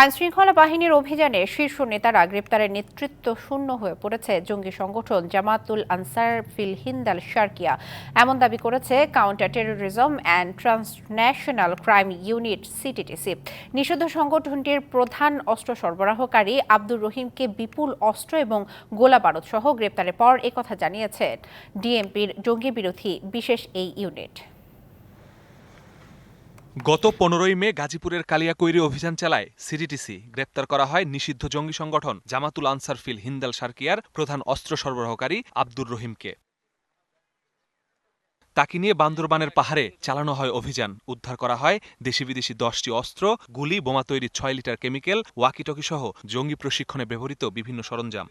আইনশৃঙ্খলা বাহিনীর অভিযানে শীর্ষ নেতারা গ্রেপ্তারের নেতৃত্ব শূন্য হয়ে পড়েছে জঙ্গি সংগঠন জামাতুল আনসার ফিল হিন্দাল শার্কিয়া। এমন দাবি করেছে counter terrorism and transnational crime unit, CTTC. নিষিদ্ধ সংগঠনটির প্রধান অস্ত্র সরবরাহকারী আব্দুর রহিমকে বিপুল অস্ত্র এবং গোলা বারুদ সহ গ্রেপ্তারের পর একথা জানিয়েছে ডিএমপির জঙ্গি বিরোধী বিশেষ এই ইউনিট। গত পনেরোই মে গাজীপুরের কালিয়াকৈরি অভিযান চালায় সিডিটিসি। গ্রেপ্তার করা হয় নিষিদ্ধ জঙ্গি সংগঠন জামাতুল আনসার ফিল হিন্দাল সার্কিয়ার প্রধান অস্ত্র সরবরাহকারী আব্দুর রহিমকে। তাকে নিয়ে বান্দরবানের পাহাড়ে চালানো হয় অভিযান। উদ্ধার করা হয় দেশি বিদেশি দশটি অস্ত্র, গুলি, বোমা তৈরি ছয় লিটার কেমিক্যাল, ওয়াকিটকি সহ জঙ্গি প্রশিক্ষণে ব্যবহৃত বিভিন্ন সরঞ্জাম।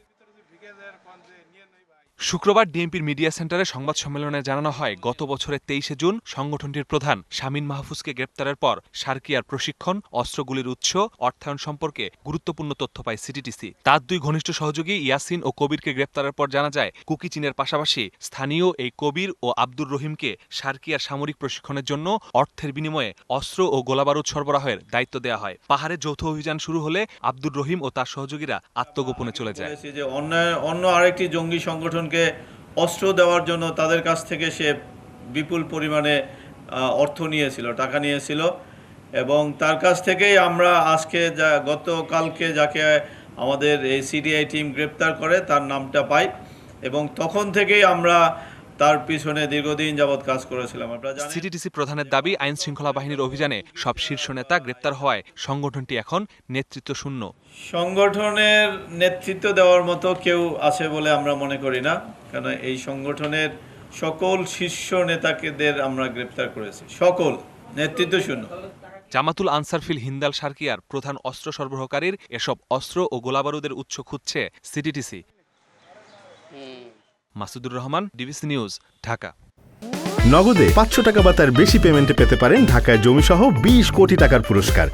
শুক্রবার ডিএমপির মিডিয়া সেন্টারে সংবাদ সম্মেলনে জানানো হয়, গত বছরের তেইশে জুন সংগঠনটির প্রধান শামীন মাহফুজকে গ্রেপ্তারের পর সার্কিয়ার প্রশিক্ষণ, অস্ত্রগুলির উৎস, অর্থায়ন সম্পর্কে গুরুত্বপূর্ণ তথ্য পায় সিটিটিসি। তার দুই ঘনিষ্ঠ সহযোগী ইয়াসিন ও কবিরকে গ্রেপ্তারের পর জানা যায়, কুকি চীনের পাশাপাশি স্থানীয় এই কবির ও আব্দুর রহিমকে সার্কিয়ার সামরিক প্রশিক্ষণের জন্য অর্থের বিনিময়ে অস্ত্র ও গোলাবারুদ সরবরাহের দায়িত্ব দেওয়া হয়। পাহাড়ে যৌথ অভিযান শুরু হলে আব্দুর রহিম ও তার সহযোগীরা আত্মগোপনে চলে যায়। অন্য আরেকটি জঙ্গি সংগঠনকে অস্ত্র দেওয়ার জন্য তাদের কাছ থেকে সে বিপুল পরিমাণে অর্থ নিয়েছিল, টাকা নিয়েছিল। এবং তার কাছ থেকেই আমরা আজকে যা, গতকালকে যাকে আমাদের এই সিডিআই টিম গ্রেপ্তার করে, তার নামটা পাই। এবং তখন থেকেই আমরা তার পিছনে দীর্ঘদিন যাবৎ কাজ করেছিলাম আপনারা জানেন? সিটিটিসি প্রধানের দাবি আইন শৃঙ্খলা বাহিনীর অভিযানে সব শীর্ষ নেতা গ্রেপ্তার হওয়ায় সংগঠনটি এখন নেতৃত্ব শূন্য। সংগঠনের নেতৃত্ব দেওয়ার মতো কেউ আছে বলে আমরা মনে করি না কারণ এই সংগঠনের সকল শীর্ষ নেতাকেদের আমরা গ্রেপ্তার করেছি। সকল নেতৃত্ব শূন্য। জামাতুল আনসার ফিল হিন্দাল সার্কিয়ার প্রধান অস্ত্র সরবরাহকারীর এসব অস্ত্র ও গোলাবারুদের উৎস খুঁজছে CTTC Masudur Rahman, DBC news, Dhaka. নগদে পাঁচশো টাকা বা তার বেশি পেমেন্টে পেতে পারেন ঢাকায় জমিসহ বিশ কোটি টাকার পুরস্কার।